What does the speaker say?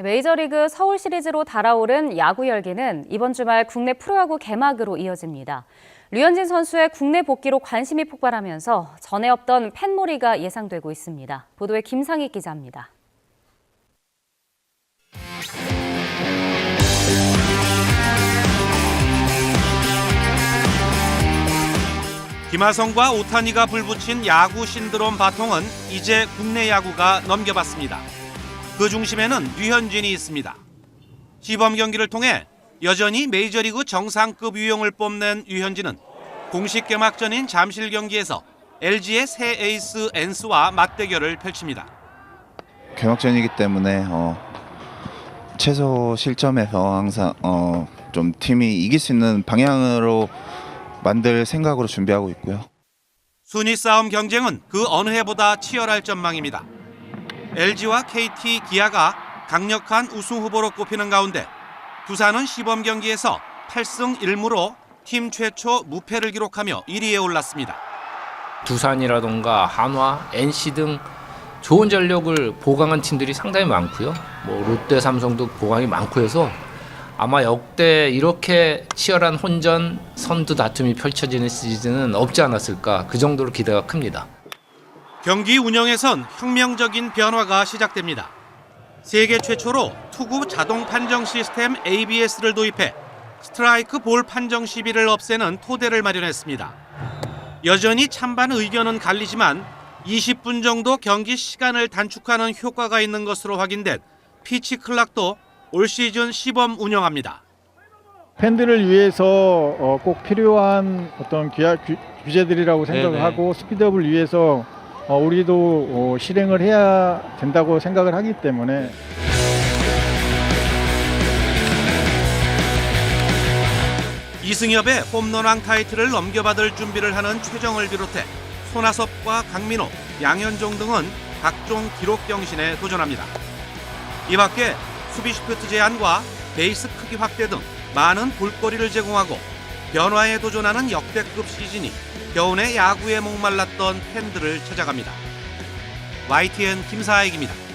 메이저리그 서울 시리즈로 달아오른 야구 열기는 이번 주말 국내 프로야구 개막으로 이어집니다. 류현진 선수의 국내 복귀로 관심이 폭발하면서 전에 없던 팬몰이가 예상되고 있습니다. 보도에 김상희 기자입니다. 김하성과 오타니가 불붙인 야구 신드롬 바통은 이제 국내 야구가 넘겨봤습니다. 그 중심에는 류현진이 있습니다. 시범 경기를 통해 여전히 메이저리그 정상급 유형을 뽐낸 류현진은 공식 개막전인 잠실 경기에서 LG의 새 에이스 엔스와 맞대결을 펼칩니다. 개막전이기 때문에 어, 최소 실점에서 항상 어, 좀 팀이 이길 수 있는 방향으로 만들 생각으로 준비하고 있고요. 순위 싸움 경쟁은 그 어느 해보다 치열할 전망입니다. LG와 KT, 기아가 강력한 우승 후보로 꼽히는 가운데 두산은 시범 경기에서 8승 1무로 팀 최초 무패를 기록하며 1위에 올랐습니다. 두산이라던가 한화, NC 등 좋은 전력을 보강한 팀들이 상당히 많고요. 뭐 롯데, 삼성도 보강이 많고 해서 아마 역대 이렇게 치열한 혼전 선두 다툼이 펼쳐지는 시즌은 없지 않았을까 그 정도로 기대가 큽니다. 경기 운영에선 혁명적인 변화가 시작됩니다. 세계 최초로 투구 자동 판정 시스템 ABS를 도입해 스트라이크 볼 판정 시비를 없애는 토대를 마련했습니다. 여전히 찬반 의견은 갈리지만 20분 정도 경기 시간을 단축하는 효과가 있는 것으로 확인된 피치 클락도 올 시즌 시범 운영합니다. 팬들을 위해서 어, 꼭 필요한 어떤 규, 규제들이라고 생각을 네네. 하고 스피드업을 위해서 어, 우리도 어, 실행을 해야 된다고 생각을 하기 때문에 이승엽의 홈런왕 타이틀을 넘겨받을 준비를 하는 최정을 비롯해 손아섭과 강민호, 양현종 등은 각종 기록 경신에 도전합니다. 이 밖에 수비 시프트 제한과 베이스 크기 확대 등 많은 볼거리를 제공하고 변화에 도전하는 역대급 시즌이 겨우내 야구에 목말랐던 팬들을 찾아갑니다. YTN 김사익입니다.